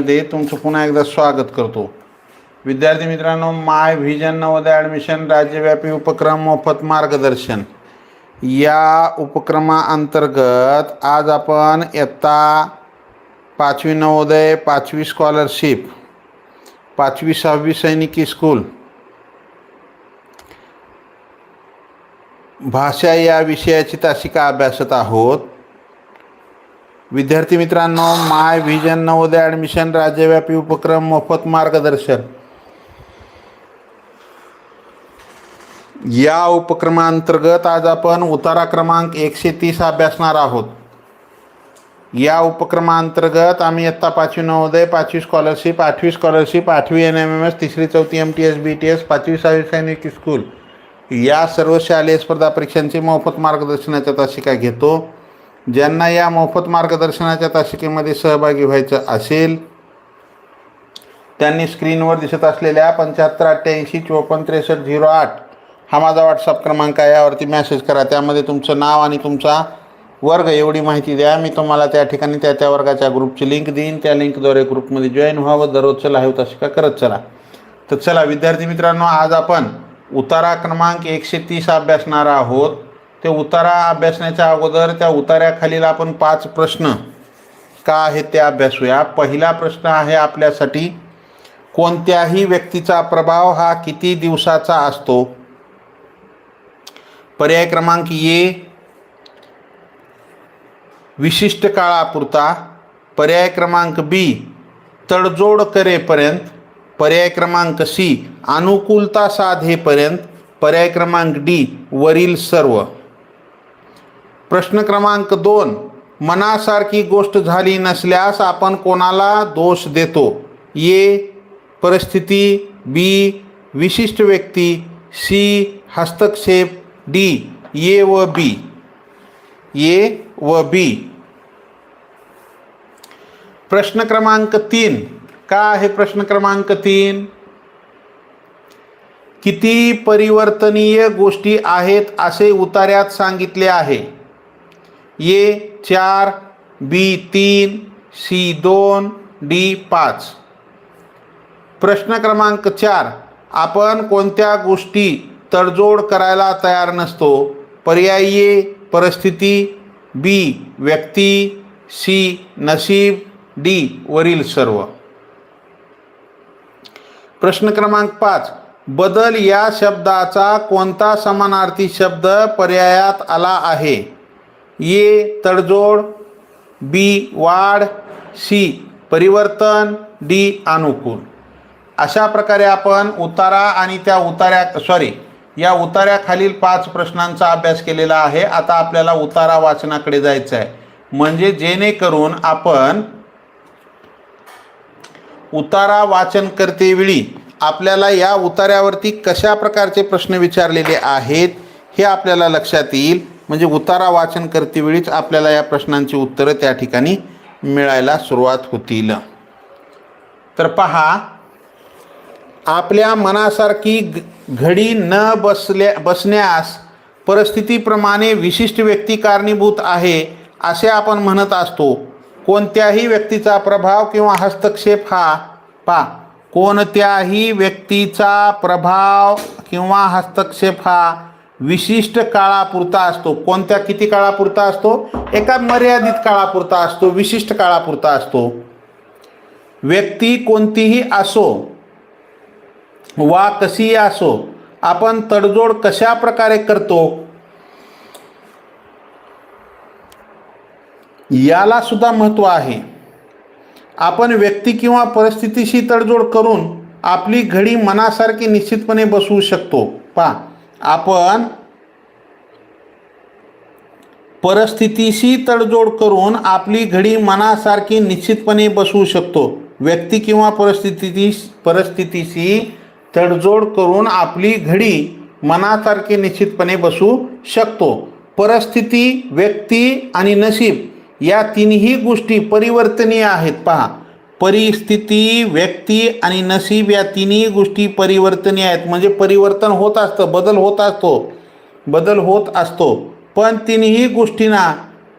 व्हिडिओमध्ये तुमचं पुन्हा एकदा स्वागत करतो. विद्यार्थी मित्रांनो माय व्हिजन नवोदय ॲडमिशन राज्यव्यापी उपक्रम मोफत मार्गदर्शन. या उपक्रमाअंतर्गत आज आपण इयत्ता पाचवी नवोदय पाचवी स्कॉलरशिप पाचवी सहावी सैनिकी स्कूल भाषा या विषयाची तासिका अभ्यासत आहोत. विद्यार्थी मित्रांनो माय व्हिजन नवोदय ॲडमिशन राज्यव्यापी उपक्रम मोफत मार्गदर्शन. या उपक्रमांतर्गत आज आपण उतारा क्रमांक एकशे तीस अभ्यासणार आहोत. या उपक्रमांतर्गत आम्ही इयत्ता पाचवी नवोदय पाचवी स्कॉलरशिप आठवी स्कॉलरशिप आठवी एन एम एम एस तिसरी चौथी M T S B T S पाचवी सहावी सैनिक स्कूल या सर्व शालेय स्पर्धा परीक्षांची मोफत मार्गदर्शनाच्या तासिका घेतो. ज्यांना या मोफत मार्गदर्शनाच्या तासिकेमध्ये सहभागी व्हायचं असेल त्यांनी स्क्रीनवर दिसत असलेल्या पंच्याहत्तर अठ्ठ्याऐंशी चोपन्न त्रेसष्ट झिरो आठ हा माझा व्हॉट्सअप क्रमांक आहे. यावरती मेसेज करा. त्यामध्ये तुमचं नाव आणि तुमचा वर्ग एवढी माहिती द्या. मी तुम्हाला त्या ठिकाणी त्या त्या वर्गाच्या ग्रुपची लिंक देईन. त्या लिंकद्वारे ग्रुपमध्ये जॉईन व्हावं. दररोजचं लाईव्ह तासिका करत चला. तर चला विद्यार्थी मित्रांनो आज आपण उतारा क्रमांक एकशे तीस अभ्यासणार आहोत. ते उतारा अभ्यासण्याच्या अगोदर त्या उतार्याखालील आपण पाच प्रश्न का आहेत ते अभ्यासूया. पहिला प्रश्न आहे आपल्यासाठी कोणत्याही व्यक्तीचा प्रभाव हा किती दिवसाचा असतो? पर्याय क्रमांक ए विशिष्ट काळापुरता. पर्याय क्रमांक बी तडजोड करेपर्यंत. पर्याय क्रमांक सी अनुकूलता साधेपर्यंत. पर्याय क्रमांक डी वरील सर्व. प्रश्न क्रमांक दोन. मनासारखी गोष्ट झाली नसल्यास आपण कोणाला दोष देतो? ए. परिस्थिती. बी. विशिष्ट व्यक्ती. सी. हस्तक्षेप. डी. ए व बी. ए व बी. प्रश्न क्रमांक तीन. का आहे प्रश्न क्रमांक तीन? किती परिवर्तनीय गोष्टी आहेत असे उतार्यात सांगितले आहे. ए चार बी तीन सी दोन डी पाच. प्रश्न क्रमांक चार. आपण कोणत्या गोष्टी तडजोड करायला तयार नसतो? पर्यायी ए परिस्थिती बी व्यक्ती सी नशीब डी वरील सर्व. प्रश्न क्रमांक पाच. बदल या शब्दाचा कोणता समानार्थी शब्द पर्यायात आला आहे? ए तडजोड बी वाढ सी परिवर्तन डी अनुकूल. अशा प्रकारे आपण उतारा आणि त्या उतार्या सॉरी या उतार्याखालील पाच प्रश्नांचा अभ्यास केलेला आहे. आता आपल्याला उतारा वाचनाकडे जायचं आहे. म्हणजे जेणेकरून आपण उतारा वाचन करतेवेळी आपल्याला या उतार्यावरती कशा प्रकारचे प्रश्न विचारलेले आहेत हे आपल्याला लक्षात येईल. म्हणजे उतारा वाचन करतेवेळीच आपल्याला या प्रश्नांची उत्तरं त्या ठिकाणी मिळायला सुरुवात होतील. तर पहा आपल्या मनासारखी घडी न बसल्या बसण्यास परिस्थितीप्रमाणे विशिष्ट व्यक्ती कारणीभूत आहे असे आपण म्हणत असतो. कोणत्याही व्यक्तीचा प्रभाव किंवा हस्तक्षेप हा पा कोणत्याही व्यक्तीचा प्रभाव किंवा हस्तक्षेप हा विशिष्ट काळापुरता असतो. कोणत्या किती काळापुरता असतो? एका मर्यादित काळापुरता असतो विशिष्ट काळापुरता असतो. व्यक्ती कोणतीही असो वा कशीही असो आपण तडजोड कशा प्रकारे करतो? याला सुद्धा महत्त्व आहे. आपण व्यक्ती किंवा परिस्थितीशी तडजोड करून आपली घडी मनासारखी निश्चितपणे बसवू शकतो. पा आपण परिस्थितीशी तडजोड करून आपली घडी मनासारखी निश्चितपणे बसवू शकतो. व्यक्ती किंवा परिस्थिती परिस्थितीशी तडजोड करून आपली घडी मनासारखी निश्चितपणे बसू शकतो. परिस्थिती व्यक्ती आणि नशीब या तिन्ही गोष्टी परिवर्तनीय आहेत. पहा परिस्थिती व्यक्ती आणि नशीब या तिन्ही गोष्टी परिवर्तनीय आहेत. म्हणजे परिवर्तन होत असतं बदल होत असतो बदल होत असतो. पण तिन्ही गोष्टींना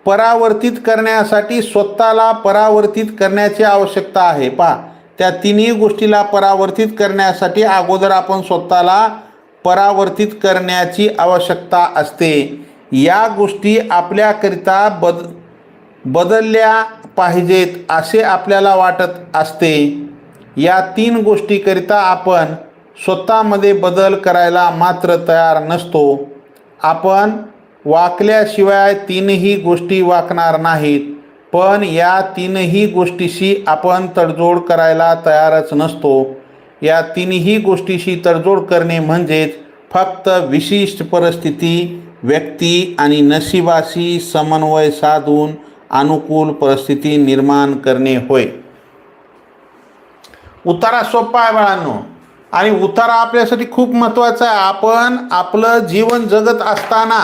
परावर्तित करण्यासाठी स्वतःला परावर्तित करण्याची आवश्यकता आहे. पा त्या तिन्ही गोष्टीला परावर्तित करण्यासाठी अगोदर आपण स्वतःला परावर्तित करण्याची आवश्यकता असते. या गोष्टी आपल्याकरिता बद बदलल्या पाहिजेत असे आपल्याला वाटत असते. या तीन गोष्टीकरिता आपण स्वतःमध्ये बदल करायला मात्र तयार नसतो. आपण वाकल्याशिवाय तीनही गोष्टी वाकणार नाहीत पण या तीनही गोष्टीशी आपण तडजोड करायला तयारच नसतो. या तीनही गोष्टीशी तडजोड करणे म्हणजेच फक्त विशिष्ट परिस्थिती व्यक्ती आणि नशिबाशी समन्वय साधून अनुकूल परिस्थिती निर्माण करणे होय. उतारा सोपा आहे बाळांनो. आणि उतारा आपल्यासाठी खूप महत्त्वाचा आहे. आपण आपलं जीवन जगत असताना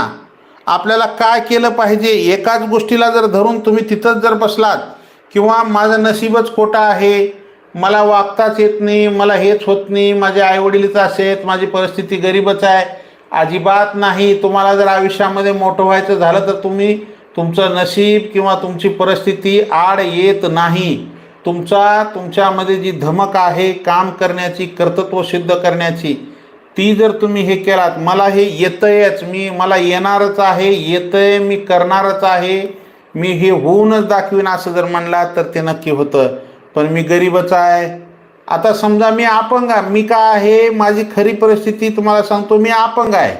आपल्याला काय केलं पाहिजे एकाच गोष्टीला जर धरून तुम्ही तिथंच जर बसलात किंवा माझं नशीबच खोटं आहे मला वागताच येत नाही मला हेच होत नाही माझे आईवडीलच असे आहेत माझी परिस्थिती गरीबच आहे अजिबात नाही. तुम्हाला जर आयुष्यामध्ये मोठं व्हायचं झालं तर तुम्ही तुमचं नशीब किंवा तुमची परिस्थिती आड येत नाही. तुमचा तुमच्यामध्ये जी धमक आहे काम करण्याची कर्तृत्व सिद्ध करण्याची ती जर तुम्ही हे केलात मला हे येतंयच मी मला येणारच आहे येतंय मी करणारच आहे मी हे होऊनच दाखवीन असं जर म्हणला तर ते नक्की होतं. पण मी गरीबच आहे. आता समजा मी अपंग आहे मी काय आहे माझी खरी परिस्थिती तुम्हाला सांगतो मी अपंग आहे.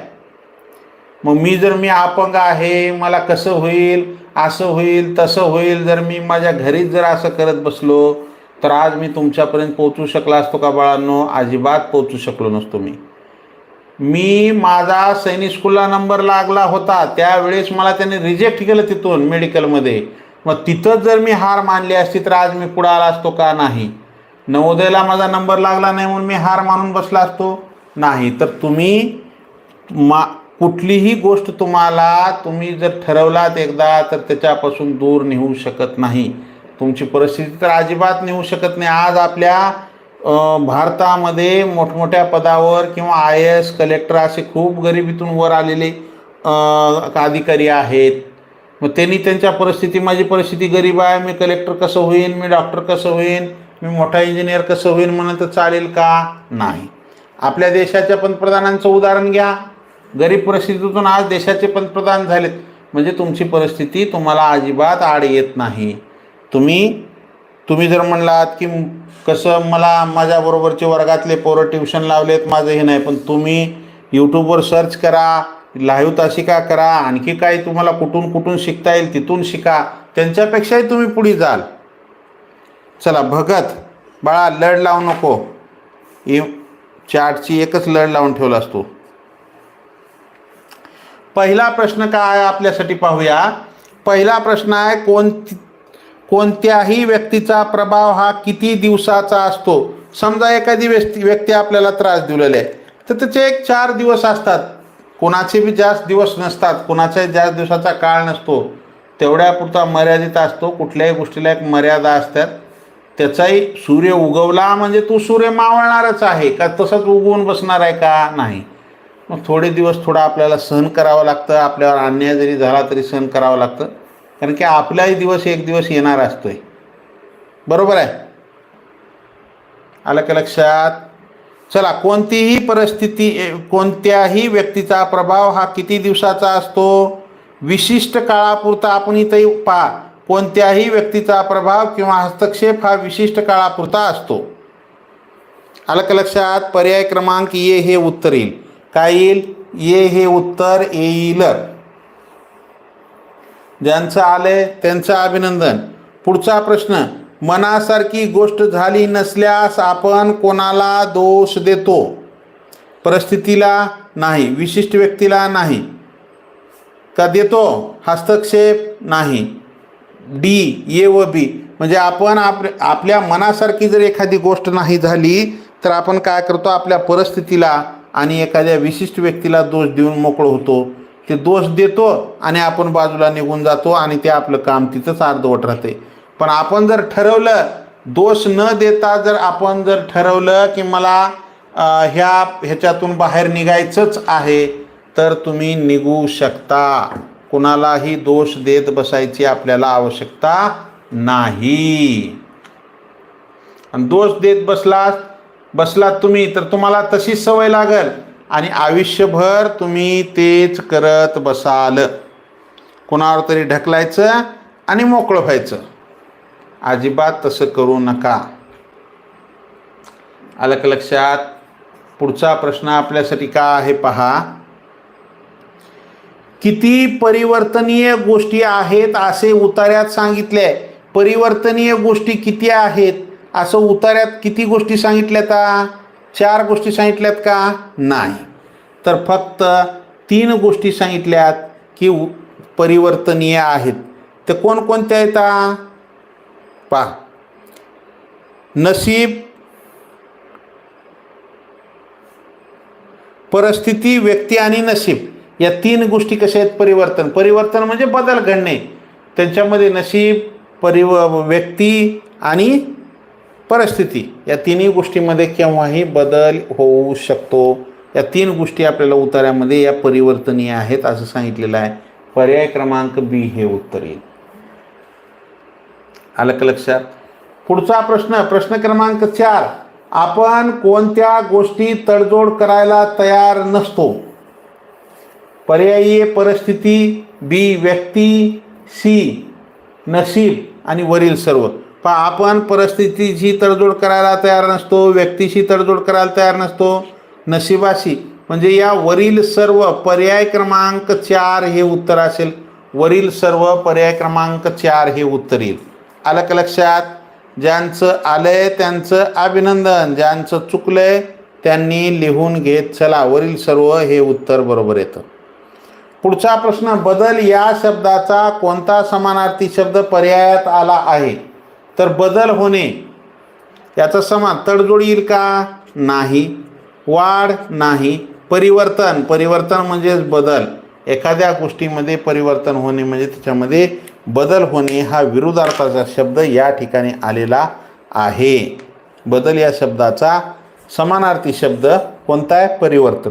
मग मी जर मी अपंग आहे मला कसं होईल असं होईल तसं होईल जर मी माझ्या घरीच जर असं करत बसलो तर आज मी तुमच्यापर्यंत पोचू शकला असतो का बाळांनो? अजिबात पोहोचू शकलो नसतो मी. मी माझा सैनिक स्कूलला नंबर लागला होता त्यावेळेस मला त्याने रिजेक्ट केलं तिथून मेडिकलमध्ये मग तिथंच जर मी हार मानली असती तर आज मी पुढं आला असतो का? नाही. नवोदयला माझा नंबर लागला नाही म्हणून मी हार मानून बसला असतो? नाही. तर तुम्ही मा कुठलीही गोष्ट तुम्हाला तुम्ही जर ठरवलात एकदा तर त्याच्यापासून दूर नेऊ शकत नाही. तुमची परिस्थिती तर अजिबात नेऊ शकत नाही. आज आपल्या भारतामध्ये मोठमोठ्या पदावर किंवा आय एस कलेक्टर असे खूप गरिबीतून वर आलेले अधिकारी आहेत. मग त्यांनी त्यांच्या परिस्थिती माझी परिस्थिती गरीब आहे मी कलेक्टर कसं होईन मी डॉक्टर कसं होईन मी मोठा इंजिनियर कसं होईन म्हणून तर चालेल का? नाही. आपल्या देशाच्या पंतप्रधानांचं उदाहरण घ्या. गरीब परिस्थितीतून आज देशाचे पंतप्रधान झालेत. म्हणजे तुमची परिस्थिती तुम्हाला अजिबात आड येत नाही. तुम्ही तुम्ही जर म्हणलात की कसं मला माझ्याबरोबरचे वर्गातले पोरं ट्युशन लावलेत माझं हे नाही. पण तुम्ही यूट्यूबवर सर्च करा लाईव्ह तासिका करा आणखी काही तुम्हाला कुठून कुठून शिकता येईल तिथून शिका. त्यांच्यापेक्षाही तुम्ही पुढे जाल. चला भगत बाळा लढ लावू नको. ए चार्टची एकच लढ लावून ठेवला असतो पहिला प्रश्न काय आहे आपल्यासाठी पाहूया. पहिला प्रश्न आहे कोण कोणत्याही व्यक्तीचा प्रभाव हा किती दिवसाचा असतो? समजा एखादी व्यक्ती व्यक्ती आपल्याला त्रास दिलेला आहे तर त्याचे एक चार दिवस असतात. कोणाचे बी जास्त दिवस नसतात कोणाचाही जास्त दिवसाचा काळ नसतो. तेवढ्यापुरता मर्यादित असतो कुठल्याही गोष्टीला एक मर्यादा असतात. त्याचाही सूर्य उगवला म्हणजे तो सूर्य मावळणारच आहे का तसंच उगवून बसणार आहे का? नाही. मग थोडे दिवस थोडा आपल्याला सहन करावं लागतं आपल्यावर अन्याय जरी झाला तरी सहन करावं लागतं. कारण की आपलाही दिवस एक दिवस येणार असतोय. बरोबर आहे? आलं का लक्षात? चला कोणतीही परिस्थिती ए, कोणत्याही व्यक्तीचा प्रभाव हा किती दिवसाचा असतो? विशिष्ट काळापुरता आपण इथे पहा. कोणत्याही व्यक्तीचा प्रभाव किंवा हस्तक्षेप हा विशिष्ट काळापुरता असतो. आलं का लक्षात? पर्याय क्रमांक ये हे उत्तर येईल. काय येईल? ये हे उत्तर येईल. ज्यांचं आलंय त्यांचं अभिनंदन. पुढचा प्रश्न मनासारखी गोष्ट झाली नसल्यास आपण कोणाला दोष देतो? परिस्थितीला नाही विशिष्ट व्यक्तीला नाही. का देतो? हस्तक्षेप नाही. डी ए व बी. म्हणजे आपण आप आपल्या मनासारखी जर एखादी गोष्ट नाही झाली तर आपण काय करतो? आपल्या परिस्थितीला आणि एखाद्या विशिष्ट व्यक्तीला दोष देऊन मोकळं होतो ते दोष देतो आणि आपण बाजूला निघून जातो आणि ते आपलं काम तिथंच अर्धवट राहते. पण आपण जर ठरवलं दोष न देता जर आपण जर ठरवलं की मला ह्या ह्याच्यातून बाहेर निघायचंच आहे तर तुम्ही निघू शकता. कुणालाही दोष देत बसायची आपल्याला आवश्यकता नाही. आणि दोष देत बसलास बसलात तुम्ही तर तुम्हाला तशीच सवय लागल. आणि आयुष्यभर तुम्ही तेच करत बसाल. कुणावर तरी ढकलायचं आणि मोकळं व्हायचं. अजिबात तसं करू नका. आलं का लक्षात पुढचा प्रश्न आपल्यासाठी का आहे पहा. किती परिवर्तनीय गोष्टी आहेत असे उतार्यात सांगितले. परिवर्तनीय गोष्टी किती आहेत? असं उतार्यात किती गोष्टी सांगितल्यात चार गोष्टी सांगितल्यात का? नाही. तर फक्त तीन गोष्टी सांगितल्यात की परिवर्तनीय आहेत. तर कोणकोणत्या आहेत पा पहा. नसीब परिस्थिती व्यक्ती आणि नशीब या तीन गोष्टी कशा आहेत? परिवर्तन. परिवर्तन म्हणजे बदल घडणे. त्यांच्यामध्ये नशीब परिव व्यक्ती आणि परिस्थिती. या तिन्ही गोष्टीमध्ये केव्हाही बदल होऊ शकतो. या तीन गोष्टी आपल्याला उतार्यामध्ये या परिवर्तनीय आहेत असं सांगितलेलं आहे. पर्याय क्रमांक बी हे उत्तर येईल. आलं का लक्षात? पुढचा प्रश्न प्रश्न क्रमांक चार. आपण कोणत्या गोष्टी तडजोड करायला तयार नसतो? पर्यायी परिस्थिती बी व्यक्ती सी नसीब आणि वरील सर्व. आपण परिस्थितीशी तडजोड करायला तयार नसतो व्यक्तीशी तडजोड करायला तयार नसतो. नशिबाशी म्हणजे या वरील सर्व पर्याय क्रमांक चार हे उत्तर असेल. वरील सर्व पर्याय क्रमांक चार हे उत्तर येईल. आलं का लक्षात? ज्यांचं आलंय त्यांचं अभिनंदन ज्यांचं चुकलंय त्यांनी लिहून घेत चला वरील सर्व हे उत्तर बरोबर येतं. पुढचा प्रश्न बदल या शब्दाचा कोणता समानार्थी शब्द पर्यायात आला आहे? तर बदल होणे याचा समान तडजोड येईल का? नाही. वाढ नाही. परिवर्तन. परिवर्तन म्हणजेच बदल. एखाद्या गोष्टीमध्ये परिवर्तन होणे म्हणजे त्याच्यामध्ये बदल होणे हा विरुद्धार्थाचा शब्द या ठिकाणी आलेला आहे. बदल या शब्दाचा समानार्थी शब्द कोणता आहे? परिवर्तन.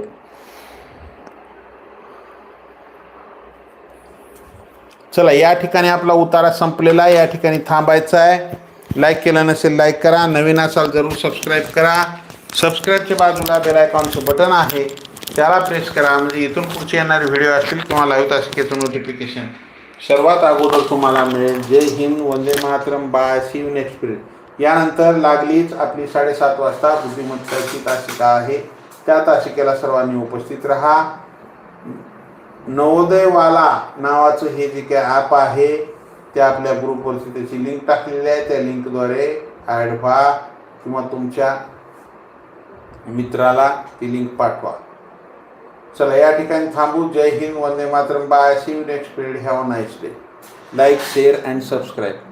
चला या ठिकाणी आपला उतारा संपलेला आहे. या ठिकाणी थांबायचं आहे. लाईक केलं नसेल लाईक करा. नवीन असाल जरूर सबस्क्राईब करा. सबस्क्राईबच्या बाजूला बेलायकॉनचं बटन आहे. त्याला प्रेस करा. म्हणजे इथून पुढचे येणारे व्हिडिओ असतील किंवा लाईव्ह तासिकेचं नोटिफिकेशन सर्वात अगोदर तुम्हाला मिळेल. जय हिंद वंदे Mataram bye. See you next period यानंतर लागलीच आपली साडेसात वाजता बुद्धिमत्ताची तासिका आहे. त्या तासिकेला सर्वांनी उपस्थित राहा. नवोदयवाला नावाचं हे जे काही ॲप आहे ते आपल्या ग्रुपवरची त्याची लिंक टाकलेली आहे. त्या लिंकद्वारे ॲड व्हा किंवा तुमच्या मित्राला ती लिंक पाठवा. चला या ठिकाणी थांबू. जय हिंद. वंदे Mataram. Bye. See you next period have a nice day like share and subscribe